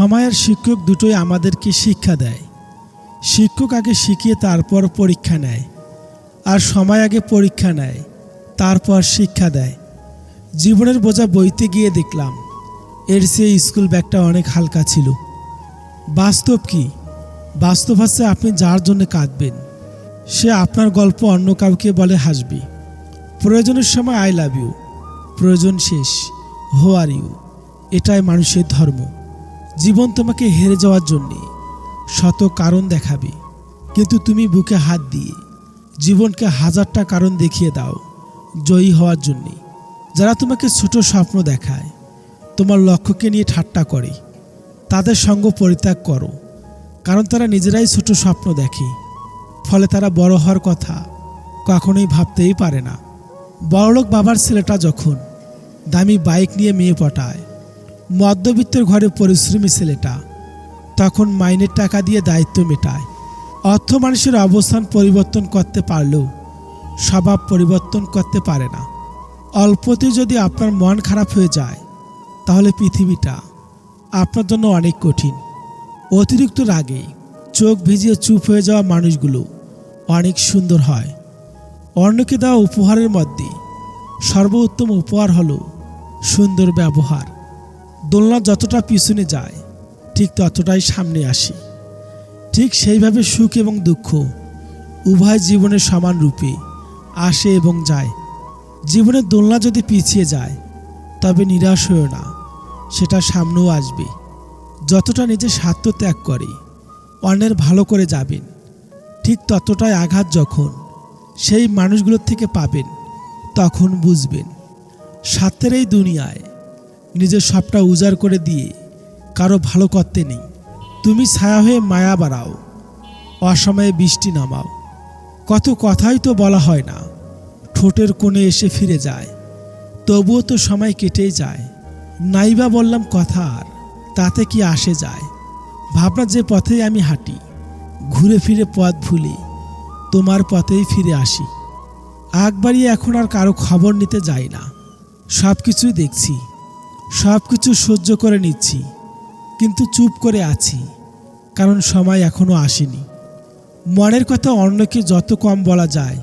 সময় আর শিক্ষক দুটোই আমাদেরকে শিক্ষা দেয়। শিক্ষক আগে শিখিয়ে তারপর পরীক্ষা নেয়। আর সময় আগে পরীক্ষা নেয়, তারপর শিক্ষা দেয়। জীবনের বোঝা বইতে গিয়ে দেখলাম, এর সেই স্কুল ব্যাগটা অনেক হালকা ছিল। বাস্তব কি? বাস্তব হচ্ছে আপনি যার জন্য কাঁদবেন। সে আপনার গল্প অন্য কাউকে বলে হাসবে। প্রয়োজনের সময় আই লাভ ইউ। প্রয়োজন শেষ। হো আর ইউ। এটাই মানুষের ধর্ম। জীবন তোমাকে হেরে যাওয়ার জন্যে শত কারণ দেখাবে। কিন্তু তুমি বুকে হাত দিয়ে জীবনকে হাজারটা কারণ দেখিয়ে দাও জয়ী হওয়ার জন্যে। যারা তোমাকে ছোট স্বপ্ন দেখায়, তোমার লক্ষ্যকে নিয়ে ঠাট্টা করে, তাদের সঙ্গ পরিত্যাগ করো। কারণ তারা নিজেরাই ছোট স্বপ্ন দেখে। ফলে তারা বড় হওয়ার কথা কখনোই ভাবতেই পারে না। বড়লোক বাবার ছেলেটা যখন দামি বাইক নিয়ে মেয়ে পটায় মধ্যবিত্তের ঘরে পরিশ্রমী ছেলেটা। তখন মাইনের টাকা দিয়ে দায়িত্ব মেটায়। অর্থ মানুষের অবস্থান পরিবর্তন করতে পারলেও স্বভাব পরিবর্তন করতে পারে না। অল্পতে যদি আপনার মন খারাপ হয়ে যায়, তাহলে পৃথিবীটা আপনার জন্য অনেক কঠিন। অতিরিক্ত রাগে চোখ ভিজিয়ে চুপ হয়ে যাওয়া মানুষগুলো অনেক সুন্দর হয়। অন্যকে দেওয়া উপহারের মধ্যে সর্বোত্তম উপহার হলো সুন্দর ব্যবহার। দোলনা যতটা পিছনে যায়, ঠিক ততটাই সামনে আসে। ঠিক সেইভাবে সুখ এবং দুঃখ উভয় জীবনের সমান রূপে আসে এবং যায়। জীবনের দোলনা যদি পিছিয়ে যায়, তবে নিরাশ হয়েও না, সেটা সামনেও আসবে। যতটা নিজের স্বার্থ ত্যাগ করে, অন্যের ভালো করে যাবেন, ঠিক ততটাই আঘাত যখন সেই মানুষগুলোর থেকে পাবেন, তখন বুঝবেন, স্বার্থের এই দুনিয়ায় নিজের সবটা উজাড় করে দিয়ে কারও ভালো করতে নেই। তুমি ছায়া হয়ে মায়া বাড়াও, অসময়ে বৃষ্টি নামাও। কত কথাই তো বলা হয় না, ঠোঁটের কোণে এসে ফিরে যায়। তবুও তো সময় কেটেই যায়। নাইবা বললাম কথা আর, তাতে কি আসে যায়? ভাবনা যে পথেই আমি হাঁটি, ঘুরে ফিরে পথ ভুলি, তোমার পথেই ফিরে আসি। আগ বাড়িয়ে এখন আর কারও খবর নিতে যাই না। সব কিছুই দেখছি। সব কিছু সহ্য করে নিচ্ছি, কিন্তু চুপ করে আছি, কারণ সময় এখনও আসেনি। মনের কথা অন্যকে যত কম বলা যায়,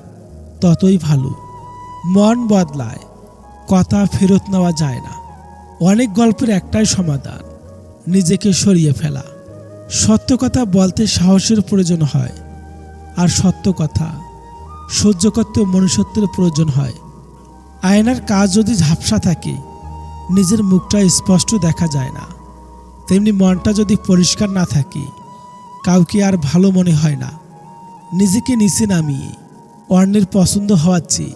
ততই ভালো। মন বদলায়, কথা ফেরত নেওয়া যায় না। অনেক গল্পের একটাই সমাধান, নিজেকে সরিয়ে ফেলা। সত্য কথা বলতে সাহসের প্রয়োজন হয়, আর সত্য কথা সহ্য করতে মনুষ্যত্বের প্রয়োজন হয়। আয়নার কাজ যদি ঝাপসা থাকে নিজের মুখটা স্পষ্ট দেখা যায় না। তেমনি মনটা যদি পরিষ্কার না থাকে, কাউকে আর ভালো মনে হয় না। নিজেকে নিচে নামিয়ে, অন্যের পছন্দ হওয়ার চেয়ে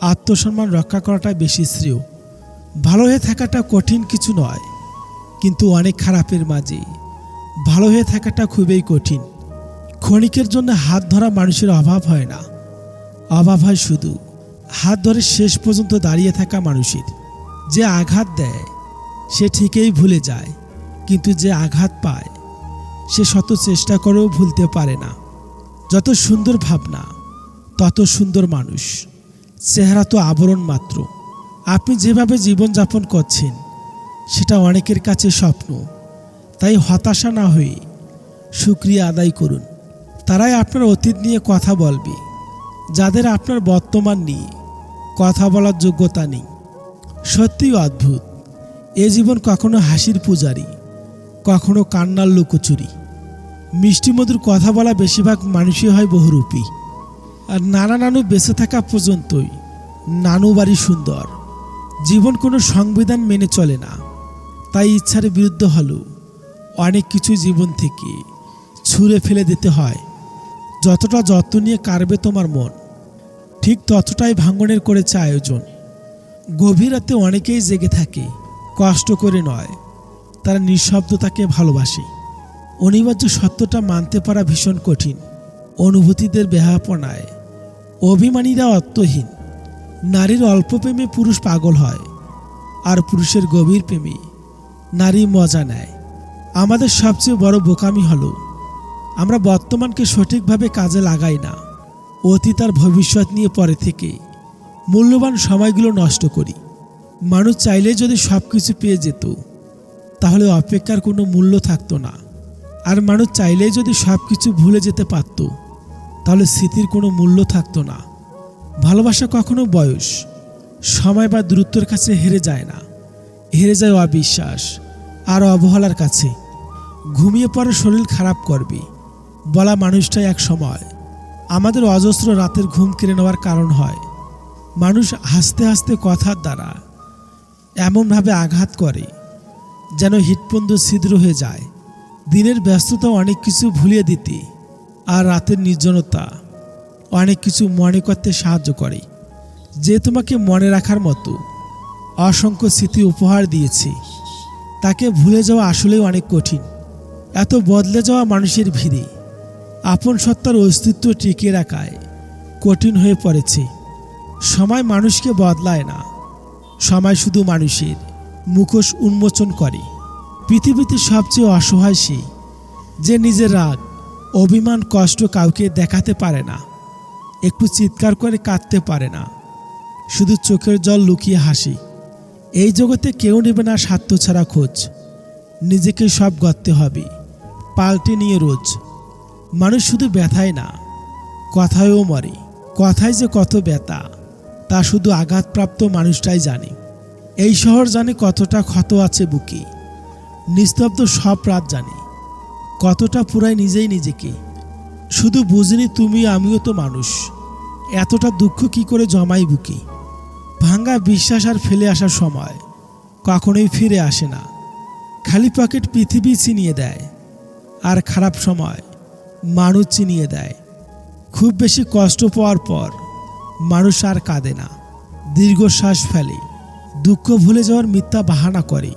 আত্মসম্মান রক্ষা করাটা বেশি শ্রেয়। ভালো হয়ে থাকাটা কঠিন কিছু নয়, কিন্তু অনেক খারাপের মাঝে। ভালো হয়ে থাকাটা খুবই কঠিন। ক্ষণিকের জন্য হাত ধরা মানুষের অভাব হয় না। অভাব হয় শুধু, হাত ধরে শেষ পর্যন্ত দাঁড়িয়ে থাকা মানুষের। যে আঘাত দেয়, সে ঠিকই ভুলে যায়, কিন্তু যে আঘাত পায়, সে শত চেষ্টা করেও ভুলতে পারে না। যত সুন্দর ভাবনা, তত সুন্দর মানুষ। চেহারা তো আবরণ মাত্র। আপনি যেভাবে জীবনযাপন করছেন, সেটা অনেকের কাছে স্বপ্ন। তাই হতাশা না হয়ে সুক্রিয়া আদায় করুন। তারাই আপনার অতীত নিয়ে কথা বলবে। যাদের আপনার বর্তমান নিয়ে কথা বলার যোগ্যতা নেই। সত্যিই অদ্ভুত। এ জীবন কখনো হাসির পূজারি, কখনো কান্নার লুকোচুরি। মিষ্টি মধুর কথা বলা বেশিরভাগ মানুষই হয় বহুরূপী। আর নানা নানু বেঁচে থাকা পর্যন্তই নানু বাড়ি সুন্দর। জীবন কোনো সংবিধান মেনে চলে না। তাই ইচ্ছার বিরুদ্ধে হলেও অনেক কিছু জীবন থেকে ছুঁড়ে ফেলে দিতে হয়। যতটা যত্ন নিয়ে কারবে তোমার মন, ঠিক ততটাই ভাঙনের করেছে আয়োজন। গভীর রাতে অনেকেই জেগে থাকে, কষ্ট করে নয়। তারা নিঃশব্দতাকে ভালোবাসে। অনিবার্য সত্যটা মানতে পারা ভীষণ কঠিন। অনুভূতিদের বেহাপনায় অভিমানীরা অর্থহীন। নারীর অল্প প্রেমে পুরুষ পাগল হয়, আর পুরুষের গভীর প্রেমে নারী মজা নেয়। আমাদের সবচেয়ে বড় বোকামি হলো, আমরা বর্তমানকে সঠিকভাবে কাজে লাগাই না। অতীত আর ভবিষ্যৎ নিয়ে পরে থেকে মূল্যবান সময়গুলো নষ্ট করি। মানুষ চাইলে যদি সব কিছু পেয়ে যেত, তাহলে অপেক্ষার কোনো মূল্য থাকতো না। আর মানুষ চাইলেই যদি সব কিছু ভুলে যেতে পারত, তাহলে স্মৃতির কোনো মূল্য থাকতো না। ভালোবাসা কখনো বয়স, সময় বা দূরত্বের কাছে হেরে যায় না। হেরে যায় অবিশ্বাস আর অবহেলার কাছে। ঘুমিয়ে পড়ে শরীর খারাপ করবে, বলা মানুষটাই এক সময়। আমাদের অজস্র রাতের ঘুম কেড়ে নেওয়ার কারণ হয়। মানুষ হাসতে হাসতে কথার দ্বারা এমনভাবে আঘাত করে যেন হৃৎপন্দ ছিদ্র হয়ে যায়। দিনের ব্যস্ততা অনেক কিছু ভুলিয়ে দিতে আর রাতের নির্জনতা অনেক কিছু মনে করতে সাহায্য করে। যে তোমাকে মনে রাখার মতো অসংখ্য স্মৃতি উপহার দিয়েছে, তাকে ভুলে যাওয়া আসলেই অনেক কঠিন। এত বদলে যাওয়া মানুষের ভিড়ে আপন সত্তার অস্তিত্ব টিকিয়ে রাখায় কঠিন হয়ে পড়েছে। সময় মানুষকে বদলায় না। সময় শুধু মানুষের মুখোশ উন্মোচন করে। পৃথিবীতে সবচেয়ে অসহায় সে, যে নিজের রাগ, অভিমান, কষ্ট কাউকে দেখাতে পারে না। একটু চিৎকার করে কাঁদতে পারে না। শুধু চোখের জল লুকিয়ে হাসি। এই জগতে কেউ নেবে না স্বার্থ ছাড়া খোঁজ। নিজেকে সব গড়তে হবে, পাল্টে নিয়ে রোজ। মানুষ শুধু ব্যথায় না, কথায়ও মরে। কথায় যে কত ব্যথা। তা শুধু আঘাতপ্রাপ্ত মানুষটাই জানে। এই শহর জানে কতটা ক্ষত আছে বুকে। নিস্তব্ধ সব রাত জানে। কতটা পুরাই নিজেই নিজেকে। শুধু বুঝিনি তুমি, আমিও তো মানুষ। এতটা দুঃখ কি করে জমাই বুকে? ভাঙ্গা বিশ্বাস আর ফেলে আসার সময়। কখনোই ফিরে আসে না। খালি পকেট পৃথিবী চিনিয়ে দেয়। আর খারাপ সময় মানুষ চিনিয়ে দেয়। খুব বেশি কষ্ট পাওয়ার পর মানুষ আর কাঁদে না। দীর্ঘশ্বাস ফেলে। দুঃখ ভুলে যাওয়ার মিথ্যা বাহানা করে।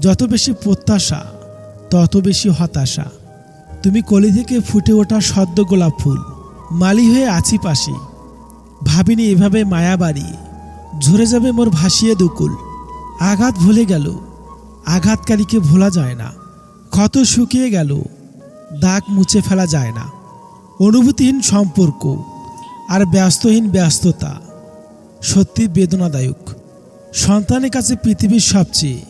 যত বেশি প্রত্যাশা, তত বেশি হতাশা। তুমি কলি থেকে ফুটে ওঠা সদ্য গোলাপ ফুল। মালি হয়ে আছি পাশে। ভাবিনি এভাবে মায়া বাড়িয়ে। ঝরে যাবে মোর ভাসিয়ে দুকুল। আঘাত ভুলে গেল। আঘাতকারীকে ভোলা যায় না। ক্ষত শুকিয়ে গেল। দাগ মুছে ফেলা যায় না। অনুভূতিহীন সম্পর্ক। আর ব্যস্তহীন ব্যস্ততা সত্যি বেদনাদায়ক। সন্তানের কাছে পৃথিবীর সবচেয়ে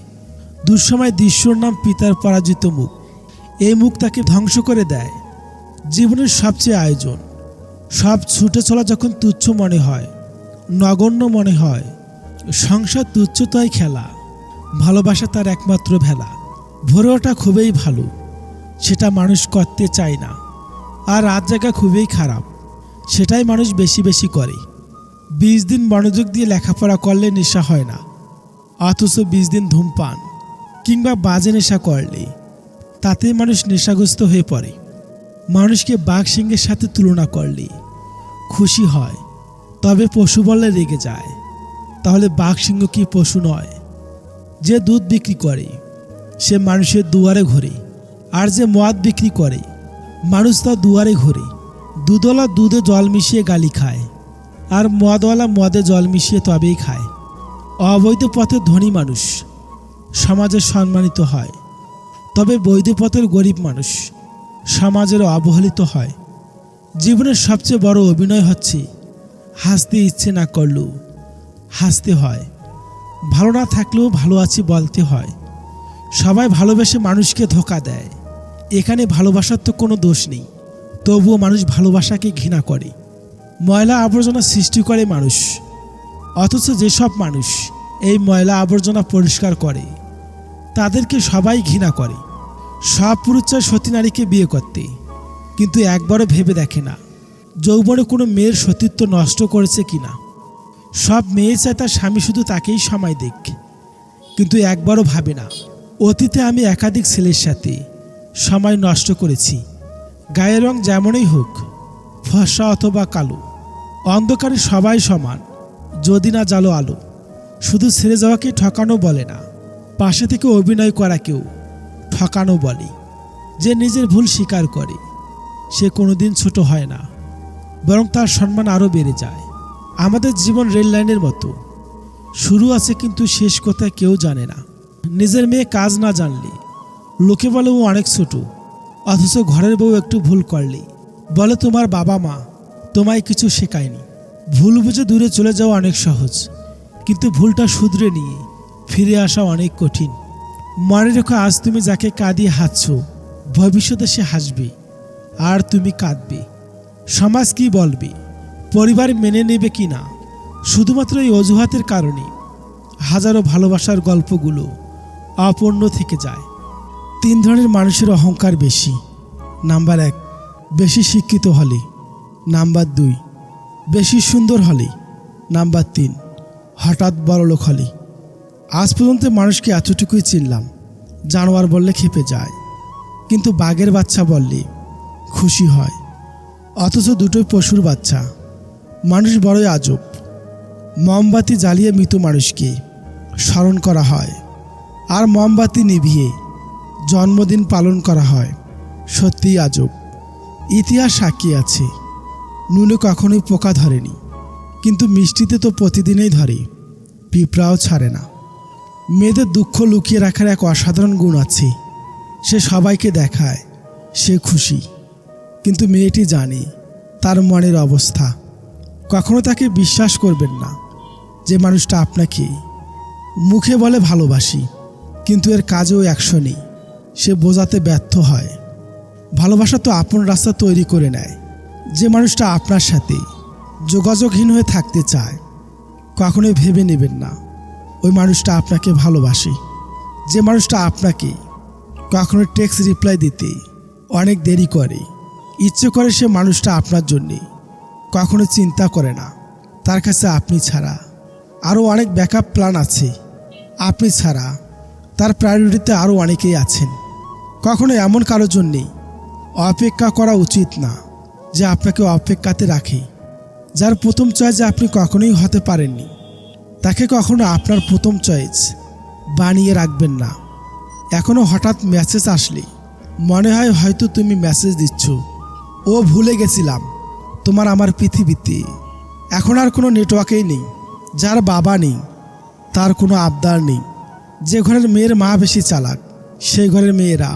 দুঃসময় দৃশ্যর নাম পিতার পরাজিত মুখ। এই মুখ তাকে ধ্বংস করে দেয়। জীবনের সবচেয়ে আয়োজন। সব ছুটে চলা যখন তুচ্ছ মনে হয়, নগণ্য মনে হয়, সংসার তুচ্ছতাই খেলা, ভালোবাসা তার একমাত্র ভেলা। ভরে ওঠা খুবই ভালো, সেটা মানুষ করতে চায় না। আর রাত জায়গা খুবই খারাপ। সেটাই মানুষ বেশি বেশি করে। বিশ দিন মনোযোগ দিয়ে লেখাপড়া করলে নেশা হয় না। অথচ বিশ দিন ধূমপান কিংবা বাজে নেশা করলে তাতে মানুষ নেশাগ্রস্ত হয়ে পড়ে। মানুষকে বাঘ সিংহের সাথে তুলনা করলে খুশি হয়, তবে পশু বললে রেগে যায়। তাহলে বাঘ সিংহ কি পশু নয়? যে দুধ বিক্রি করে, সে মানুষের দুয়ারে ঘোরে, আর যে মদ বিক্রি করে, মানুষ তার দুয়ারে ঘোরে। দুধওয়ালা দুধে জল মিশিয়ে গালি খায়, আর মদওয়ালা মদে জল মিশিয়ে তবেই খায়। অবৈধ পথে ধনী মানুষ সমাজে সম্মানিত হয়, তবে বৈধ পথের গরিব মানুষ সমাজের অবহেলিত হয়। জীবনের সবচেয়ে বড় অভিনয় হচ্ছে, হাসতে ইচ্ছে না করলেও হাসতে হয়। ভালো না থাকলেও ভালো আছি বলতে হয়। সবাই ভালোবেসে মানুষকে ধোকা দেয়, এখানে ভালোবাসার তো কোনো দোষ নেই। তবুও মানুষ ভালোবাসাকে ঘৃণা করে। ময়লা আবর্জনা সৃষ্টি করে মানুষ। অথচ যেসব মানুষ এই ময়লা আবর্জনা পরিষ্কার করে, তাদেরকে সবাই ঘৃণা করে। সব পুরুষ চায় সতী নারীকে বিয়ে করতে। কিন্তু একবারও ভেবে দেখে না, যৌবনে কোনো মেয়ের সতীত্ব নষ্ট করেছে কিনা সব মেয়ে চায় তার স্বামী শুধু তাকেই সময় দিক। কিন্তু একবারও ভাবে না, অতীতে আমি একাধিক ছেলের সাথে সময় নষ্ট করেছি। গায়ের রং যেমনই হোক, ফর্সা অথবা কালো, অন্ধকারে সবাই সমান, যদি না জালো আলো। শুধু ছেড়ে যাওয়াকে ঠকানো বলে না, পাশে থেকে অভিনয় করা কেউ ঠকানো বলে। যে নিজের ভুল স্বীকার করে, সে কোনোদিন ছোট হয় না, বরং তার সম্মান আরও বেড়ে যায়। আমাদের জীবন রেল লাইনের মতো। শুরু আছে কিন্তু শেষ কোথায় কেউ জানে না। নিজের মেয়ে কাজ না জানলে, লোকে বলে ও অনেক ছোট। অথচ ঘরের বউ একটু ভুল করলে বলে, তোমার বাবা মা তোমায় কিছু শেখায়নি। ভুল বুঝে দূরে চলে যাওয়া অনেক সহজ। কিন্তু ভুলটা শুধরে নিয়ে ফিরে আসা অনেক কঠিন। মনে রেখো, আজ তুমি যাকে কাঁদিয়ে হাসছ ভবিষ্যতে সে হাসবে, আর তুমি কাঁদবে। সমাজ কি বলবে? পরিবার মেনে নেবে কি না? শুধুমাত্র এই অজুহাতের কারণে হাজারো ভালোবাসার গল্পগুলো অপূর্ণ থেকে যায়। তিন ধরনের মানুষের অহংকার বেশি। নাম্বার এক, বেশি শিক্ষিত হলে। নাম্বার দুই, বেশি সুন্দর হলে। নাম্বার তিন, হঠাৎ বড়লোক হলে। আজ পর্যন্ত মানুষকে এতটুকুই চিনলাম। জানোয়ার বললে খেপে যায়। কিন্তু বাঘের বাচ্চা বললে খুশি হয়। অথচ দুটোই পশুর বাচ্চা। মানুষ বড়ই আজব। মোমবাতি জ্বালিয়ে মৃত মানুষকে স্মরণ করা হয়। আর মোমবাতি নিভিয়ে জন্মদিন পালন করা হয়। সত্যিই আজব। ইতিহাস সাক্ষী আছে। নুনে কখনোই পোকা ধরেনি। কিন্তু মিষ্টিতে তো প্রতিদিনই ধরে। পিঁপড়াও ছাড়ে না। মেয়েদের দুঃখ লুকিয়ে রাখার এক অসাধারণ গুণ আছে। সে সবাইকে দেখায়, সে খুশি। কিন্তু মেয়েটি জানে, তার মনের অবস্থা। কখনো তাকে বিশ্বাস করবেন না যে মানুষটা আপনাকে। মুখে বলে ভালোবাসি, কিন্তু এর কাজেও অ্যাকশনই সে বোঝাতে ব্যর্থ হয়। ভালোবাসা তো আপন রাস্তা তৈরি করে নেয়। যে মানুষটা আপনার সাথে যোগাযোগহীন হয়ে থাকতে চায়, কখনোই ভেবে নেবেন না, ওই মানুষটা আপনাকে ভালোবাসে। যে মানুষটা আপনাকে কখনো টেক্সট রিপ্লাই দিতে অনেক দেরি করে। ইচ্ছে করে সে মানুষটা আপনার জন্যে কখনো চিন্তা করে না। তার কাছে আপনি ছাড়া আরও অনেক ব্যাকআপ প্ল্যান আছে। আপনি ছাড়া তার প্রায়োরিটিতে আরও অনেকেই আছেন। কখনো এমন কারোর জন্যেই অপেক্ষা করা উচিত না যে আপনাকে অপেক্ষাতে রাখে। যার প্রথম চয়েস আপনি কখনোই হতে পারেননি, তাকে কখনো আপনার প্রথম চয়েস বানিয়ে রাখবেন না। এখনও হঠাৎ মেসেজ আসলে, মনে হয় হয়তো তুমি মেসেজ দিচ্ছ, ও ভুলে গেছিলাম তোমার আমার পৃথিবীতে। এখন আর কোনো নেটওয়ার্কেই নেই, যার বাবা নেই, তার কোনো আবদার নেই। যে ঘরের মেয়ের মা বেশি চালাক, সেই ঘরের মেয়েরা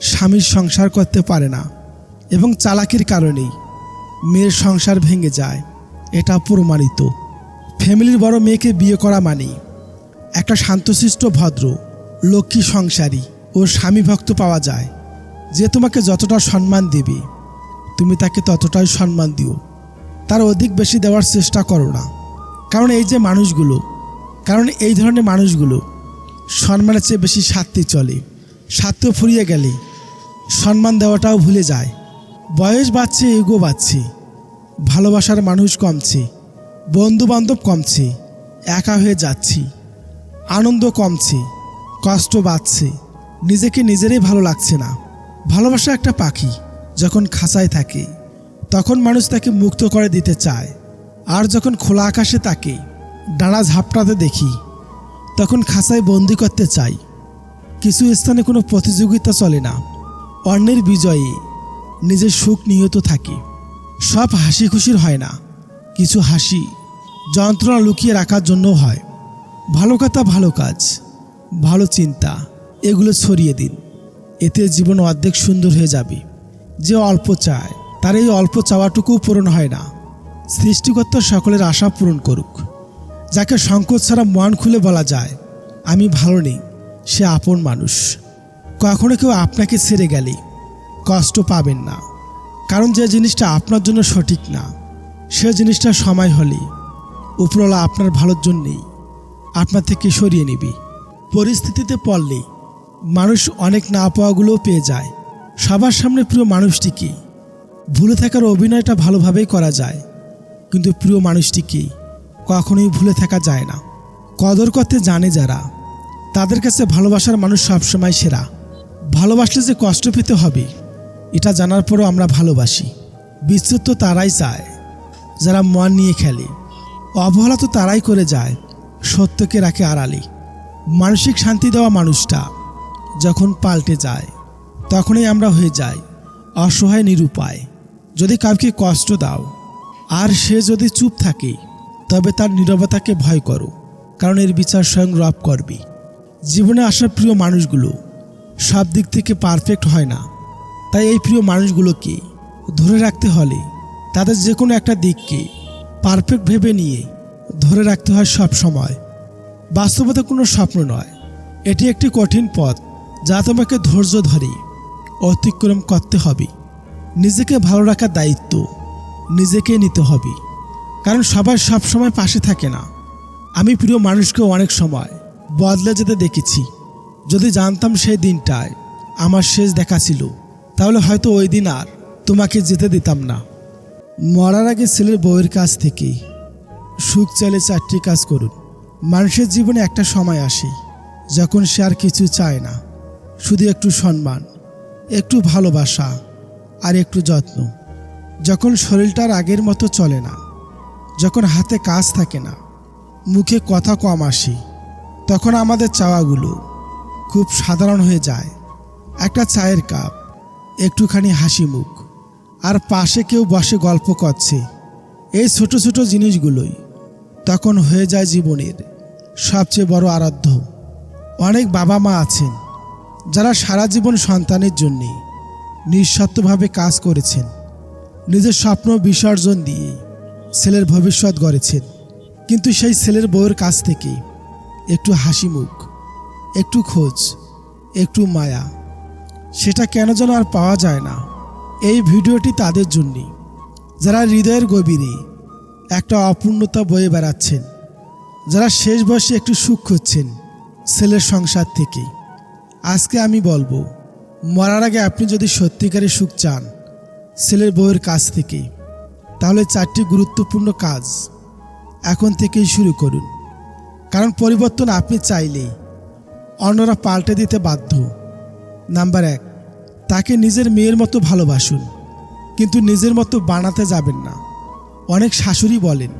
স্বামীর সংসার করতে পারে না এবং চালাকির কারণেই মেয়ের সংসার ভেঙে যায়। এটা প্রমাণিত। ফ্যামিলির বড় মেয়েকে বিয়ে করা মানেই একটা শান্তশিষ্ট, ভদ্র, লক্ষ্মী সংসারী ও স্বামী ভক্ত পাওয়া যায়। যে তোমাকে যতটা সম্মান দেবে, তুমি তাকে ততটাই সম্মান দিও। তার অধিক বেশি দেওয়ার চেষ্টা করো না। কারণ এই যে মানুষগুলো, কারণ এই ধরনের মানুষগুলো সম্মানের চেয়ে বেশি স্বার্থে চলে। স্বার্থ ফুরিয়ে গেলে সম্মান দেওয়াটাও ভুলে যায়। বয়স বাড়ছে এগো বাড়ছে, ভালোবাসার মানুষ কমছে বন্ধু বান্ধব কমছে, একা হয়ে যাচ্ছি, আনন্দ কমছে, কষ্ট বাড়ছে, নিজেকে নিজেরই ভালো লাগছে না। ভালোবাসা একটা পাখি, যখন খাঁচায় থাকে, তখন মানুষ তাকে মুক্ত করে দিতে চায়। আর যখন খোলা আকাশে তাকে, ডানা ঝাপটাতে দেখি, তখন খাঁচায় বন্দি করতে চাই। কিছু স্থানে কোনো প্রতিযোগিতা চলে না। অন্যের বিজয়ে, নিজের সুখ নিহত থাকে। সব হাসি খুশির হয় না। কিছু হাসি যন্ত্রণা লুকিয়ে রাখার জন্য হয়। ভালো কথা ভালো কাজ, ভালো চিন্তা, এগুলো ছড়িয়ে দিন। এতে জীবন অর্ধেক সুন্দর হয়ে যাবে। যে অল্প চায়, তার এই অল্প চাওয়াটুকুও পূরণ হয় না। সৃষ্টিকর্তা সকলের আশা পূরণ করুক। যাকে সংকোচ ছাড়া মন খুলে বলা যায়, আমি ভালো নেই। সে আপন মানুষ। কখনো কেউ আপনাকে ছেড়ে গেলে কষ্ট পাবেন না। কারণ যে জিনিসটা আপনার জন্য সঠিক না, সে জিনিসটা সময় হলে উপরওয়ালা আপনার ভালোর জন্যেই আপনার থেকে সরিয়ে নেবে। পরিস্থিতিতে পড়লে মানুষ অনেক না পাওয়াগুলোও পেয়ে যায়। সবার সামনে প্রিয় মানুষটিকে ভুলে থাকার অভিনয়টা ভালোভাবেই করা যায়। কিন্তু প্রিয় মানুষটিকে কখনোই ভুলে থাকা যায় না। কদর করতে জানে যারা তাদের কাছে ভালোবাসার মানুষ সবসময় সেরা। ভালোবাসলে যে কষ্ট পেতে হবে, এটা জানার পরও আমরা ভালোবাসি। বিচ্ছেদ তো তারাই চায়, যারা মন নিয়ে খেলে। অবহেলা তো তারাই করে যায়, সত্যকে রাখে আড়ালে। মানসিক শান্তি দেওয়া মানুষটা যখন পাল্টে যায়, তখনই আমরা হয়ে যাই অসহায় নিরুপায়। যদি কাউকে কষ্ট দাও, আর সে যদি চুপ থাকে, তবে তার নীরবতাকে ভয় করো, কারণ এর বিচার স্বয়ং রব করবে। জীবনে আসা প্রিয় মানুষগুলো সব দিক থেকে পারফেক্ট হয় না। তাই এই প্রিয় মানুষগুলোকে ধরে রাখতে হলে তাদের যে কোনো একটা দিককে পারফেক্ট ভেবে নিয়ে ধরে রাখতে হয় সব সময়। বাস্তবতা কোনো স্বপ্ন নয়। এটি একটি কঠিন পথ যা তোমাকে ধৈর্য ধরে অতিক্রম করতে হবে। নিজেকে ভালো রাখার দায়িত্ব নিজেকে নিতে হবে। কারণ সবাই সব সময় পাশে থাকে না। আমি প্রিয় মানুষকে অনেক সময় বদলে যেতে দেখেছি। যদি জানতাম সেই দিনটায় আমার শেষ দেখা ছিল, তাহলে হয়তো ওই দিন আর তোমাকে যেতে দিতাম না। মরার আগে ছেলের বউয়ের কাছ থেকে সুখ চাইলে চারটি কাজ করুন। মানুষের জীবনে একটা সময় আসে, যখন সে আর কিছু চায় না। শুধু একটু সম্মান, একটু ভালোবাসা আর একটু যত্ন। যখন শরীরটার আগের মতো চলে না, যখন হাতে কাজ থাকে না, মুখে কথা কম আসে তখন আমাদের চাওয়াগুলো খুব সাধারণ হয়ে যায়। একটা চায়ের কাপ, একটুখানি হাসি মুখ, আর পাশে কেউ বসে গল্প করছে। এই ছোট ছোট জিনিসগুলোই তখন হয়ে যায় জীবনের সবচেয়ে বড় আরাধ্য। অনেক বাবা মা আছেন, যারা সারা জীবন সন্তানের জন্যে নিঃস্বার্থভাবে কাজ করেছেন। নিজের স্বপ্ন বিসর্জন দিয়ে ছেলের ভবিষ্যৎ গড়েছেন। কিন্তু সেই ছেলের বউয়ের কাছ থেকে একটু হাসি মুখ, একটু খোঁজ, একটু মায়া। সেটা কেন যেন আর পাওয়া যায় না। এই ভিডিওটি তাদের জন্যে। যারা হৃদয়ের গভীরে একটা অপূর্ণতা বয়ে বেড়াচ্ছেন, যারা শেষ বয়সে একটু সুখ খুঁজছেন ছেলের সংসার থেকে। আজকে আমি বলব, মরার আগে আপনি যদি সত্যিকারের সুখ চান ছেলের বউয়ের কাছ থেকে, তাহলে চারটি গুরুত্বপূর্ণ কাজ এখন থেকেই শুরু করুন। কারণ পরিবর্তন আপনি চাইলেই অন্যরা পাল্টে দিতে বাধ্য। নাম্বার এক, তাকে নিজের মেয়ের মতো ভালোবাসুন, কিন্তু নিজের মতো বানাতে যাবেন না। অনেক শাশুড়ি বলেন,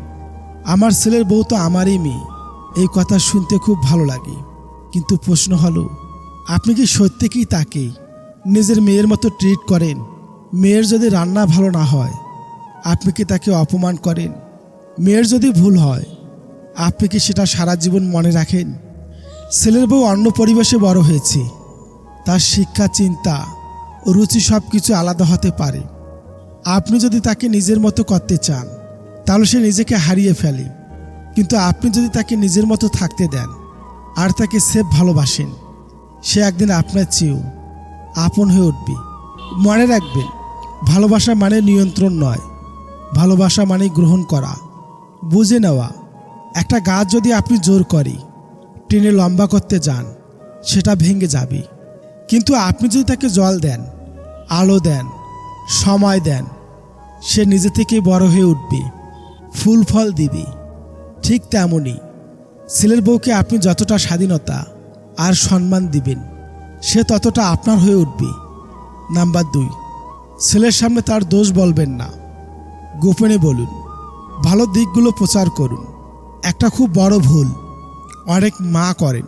আমার ছেলের বউ তো আমারই মেয়ে, এই কথা শুনতে খুব ভালো লাগে। কিন্তু প্রশ্ন হলো, আপনি কি সত্যি কি তাকে নিজের মেয়ের মতো ট্রিট করেন? মেয়ের যদি রান্না ভালো না হয়, আপনি কি তাকে অপমান করেন? মেয়ের যদি ভুল হয় আপনি কি সেটা সারা জীবন মনে রাখেন? ছেলের বউ অন্য পরিবেশে বড় হয়েছে। তার শিক্ষা, চিন্তা রুচি সব কিছু আলাদা হতে পারে। আপনি যদি তাকে নিজের মতো করতে চান, তাহলে সে নিজেকে হারিয়ে ফেলে। কিন্তু আপনি যদি তাকে নিজের মতো থাকতে দেন আর তাকে সেফ ভালোবাসেন, সে একদিন আপনার চেয়েও আপন হয়ে উঠবে। মনে রাখবেন, ভালোবাসা মানে নিয়ন্ত্রণ নয়। ভালোবাসা মানে গ্রহণ করা, বুঝে নেওয়া একটা গাছ যদি আপনি জোর করে, টেনে লম্বা করতে যান, সেটা ভেঙে যাবে। কিন্তু আপনি যদি তাকে জল দেন, আলো দেন, সময় দেন, সে নিজে থেকেই বড় হয়ে উঠবে, ফুল ফল দিবে। ঠিক তেমনই ছেলের বউকে আপনি যতটা স্বাধীনতা আর সম্মান দিবেন, সে ততটা আপনার হয়ে উঠবে। নাম্বার দুই, ছেলের সামনে তার দোষ বলবেন না। গোপনে বলুন, ভালো দিকগুলো প্রচার করুন। একটা খুব বড় ভুল। অনেক মা করেন।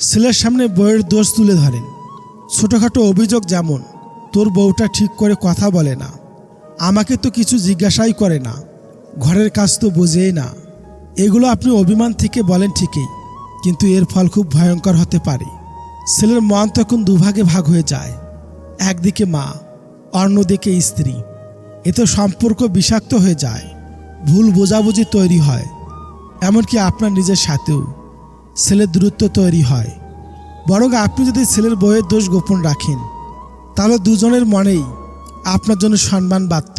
ছেলের সামনে বইয়ের দোষ তুলে ধরেন। ছোটোখাটো অভিযোগ যেমন, তোর বউটা ঠিক করে কথা বলে না। আমাকে তো কিছু জিজ্ঞাসাই করে না। ঘরের কাজ তো বোঝেই না। এগুলো আপনি অভিমান থেকে বলেন ঠিকই, কিন্তু এর ফল খুব ভয়ঙ্কর হতে পারে। ছেলের মন তখন দুভাগে ভাগ হয়ে যায়। একদিকে মা, অন্যদিকে স্ত্রী। এতে সম্পর্ক বিষাক্ত হয়ে যায়। ভুল বোঝাবুঝি তৈরি হয়। এমনকি আপনার নিজের সাথেও ছেলের দূরত্ব তৈরি হয়। বরং আপনি যদি ছেলের বইয়ের দোষ গোপন রাখেন, তাহলে দুজনের মনেই আপনার জন্য সম্মান বাড়ত।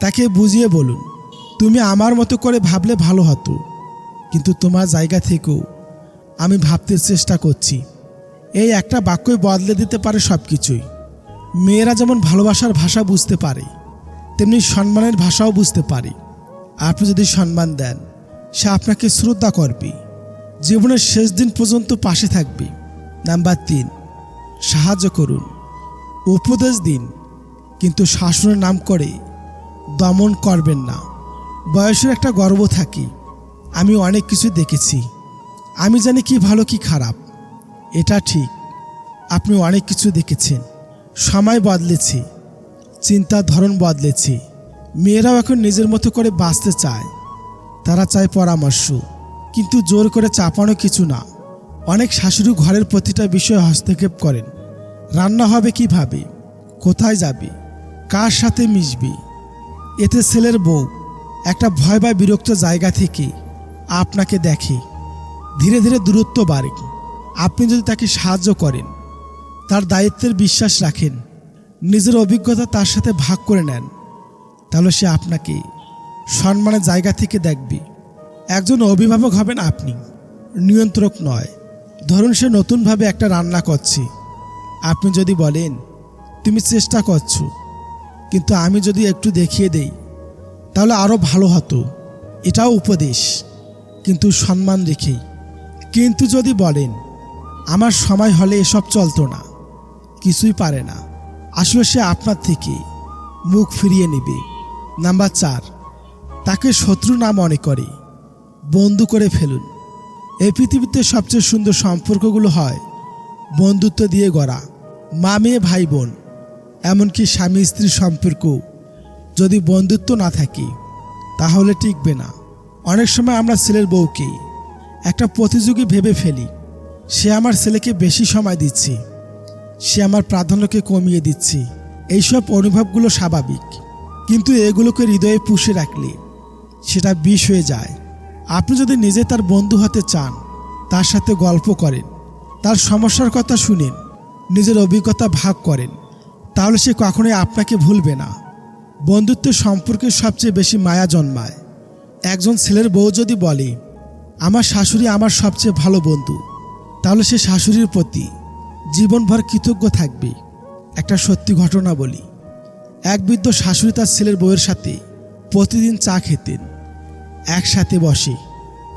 তাকে বুঝিয়ে বলুন, তুমি আমার মতো করে ভাবলে ভালো হতো, কিন্তু তোমার জায়গা থেকেও আমি ভাবতে চেষ্টা করছি। এই একটা বাক্যই বদলে দিতে পারে সব কিছুই মেয়েরা যেমন ভালোবাসার ভাষা বুঝতে পারে, তেমনি সম্মানের ভাষাও বুঝতে পারে। আপনি যদি সম্মান দেন সে আপনাকে শ্রদ্ধা করবে। জীবনের শেষ দিন পর্যন্ত পাশে থাকবে। নাম্বার তিন, সাহায্য করুন। উপদেশ দিন, কিন্তু শাসনের নাম করে দমন করবেন না। বয়সের একটা গর্ব থাকে। আমি অনেক কিছু দেখেছি। আমি জানি কি ভালো, কি খারাপ। এটা ঠিক। আপনি অনেক কিছু দেখেছেন। সময় বদলেছে। চিন্তার ধরন বদলেছে। মেয়েরাও এখন নিজের মতো করে বাঁচতে চায়। তারা চায় পরামর্শ, কিন্তু জোর করে চাপানো কিছু না। অনেক শাশুড়ি ঘরের প্রতিটা বিষয়ে হস্তক্ষেপ করেন। রান্না হবে কীভাবে? কোথায় যাবে? কার সাথে মিশবে? এতে ছেলের বউ একটা ভয় বা বিরক্ত জায়গা থেকে আপনাকে দেখে। ধীরে ধীরে দূরত্ব বাড়ে। আপনি যদি তাকে সাহায্য করেন, তার দায়িত্বের বিশ্বাস রাখেন, নিজের অভিজ্ঞতা তার সাথে ভাগ করে নেন, তাহলে সে আপনাকে সম্মানের জায়গা থেকে দেখবে। একজন অভিভাবক হবেন আপনি, নিয়ন্ত্রক নয়। ধরুন সে নতুনভাবে একটা রান্না করছে। আপনি যদি বলেন, তুমি চেষ্টা করছ, কিন্তু আমি যদি একটু দেখিয়ে দেই, তাহলে আরও ভালো হতো। এটাও উপদেশ, কিন্তু সম্মান রেখেই। কিন্তু যদি বলেন, আমার সময় হলে এসব চলতো না, কিছুই পারে না, আসলে সে আপনার থেকে মুখ ফিরিয়ে নেবে। নাম্বার চার তাকে শত্রু না মনে করে। বন্ধু করে ফেলুন। এই পৃথিবীতে সবচেয়ে সুন্দর সম্পর্কগুলো হয় বন্ধুত্ব দিয়ে গড়া, মা মেয়ে ভাই বোন, এমনকি স্বামী স্ত্রীর সম্পর্ক। যদি বন্ধুত্ব না থাকে, তাহলে টিকবে না। অনেক সময় আমরা ছেলের বউকে একটা প্রতিযোগী ভেবে ফেলি, সে আমার ছেলেকে বেশি সময় দিচ্ছে, সে আমার প্রাধান্যকে কমিয়ে দিচ্ছে। এইসব অনুভবগুলো স্বাভাবিক, কিন্তু এগুলোকে হৃদয়ে পুষে রাখলে সেটা বিষ হয়ে যায়। আপনি যদি নিজে তার বন্ধু হতে চান, তার সাথে গল্প করেন, তার সমস্যার কথা শুনেন, নিজের অভিজ্ঞতা ভাগ করেন, তাহলে সে কখনোই আপনাকে ভুলবে না। বন্ধুত্বের সম্পর্কে সবচেয়ে বেশি মায়া জন্মায়। একজন ছেলের বউ যদি বলে, আমার শাশুড়ি আমার সবচেয়ে ভালো বন্ধু তাহলে সে শাশুড়ির প্রতি জীবনভর কৃতজ্ঞ থাকবে। একটা সত্যি ঘটনা বলি। এক বৃদ্ধ শাশুড়ি তার ছেলের বউয়ের সাথে প্রতিদিন চা খেতেন একসাথে বসে।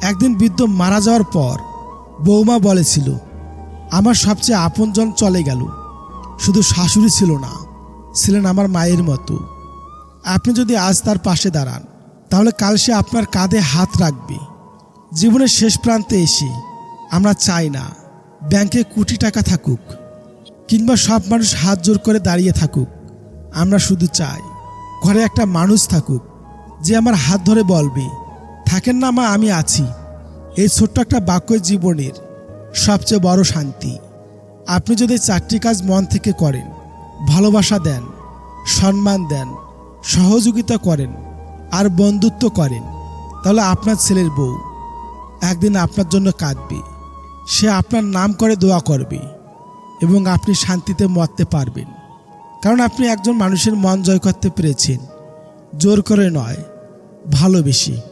একদিন বৃদ্ধ মারা যাওয়ার পর বৌমা বলেছিল, আমার সবচেয়ে আপনজন চলে গেল। শুধু শাশুড়ি ছিল না, ছিলেন আমার মায়ের মতো। আপনি যদি আজ তার পাশে দাঁড়ান, তাহলে কাল সে আপনার কাঁধে হাত রাখবে। জীবনের শেষ প্রান্তে এসে আমরা চাই না, ব্যাংকে কোটি টাকা থাকুক, কিংবা সব মানুষ হাত জোর করে দাঁড়িয়ে থাকুক। আমরা শুধু চাই, ঘরে একটা মানুষ থাকুক যে আমার হাত ধরে বলবে, থাকেন না মা, আমি আছি। এই ছোট্ট একটা বাক্য জীবনের সবচেয়ে বড় শান্তি। আপনি যদি চারটি কাজ মন থেকে করেন, ভালোবাসা দেন, সম্মান দেন, সহযোগিতা করেন, আর বন্ধুত্ব করেন, তাহলে আপনার ছেলের বউ একদিন আপনার জন্য কাঁদবে। সে আপনার নাম করে দোয়া করবে এবং আপনি শান্তিতে মরতে পারবেন। কারণ আপনি একজন মানুষের মন জয় করতে পেরেছেন। জোর করে নয় ভালোবেসে।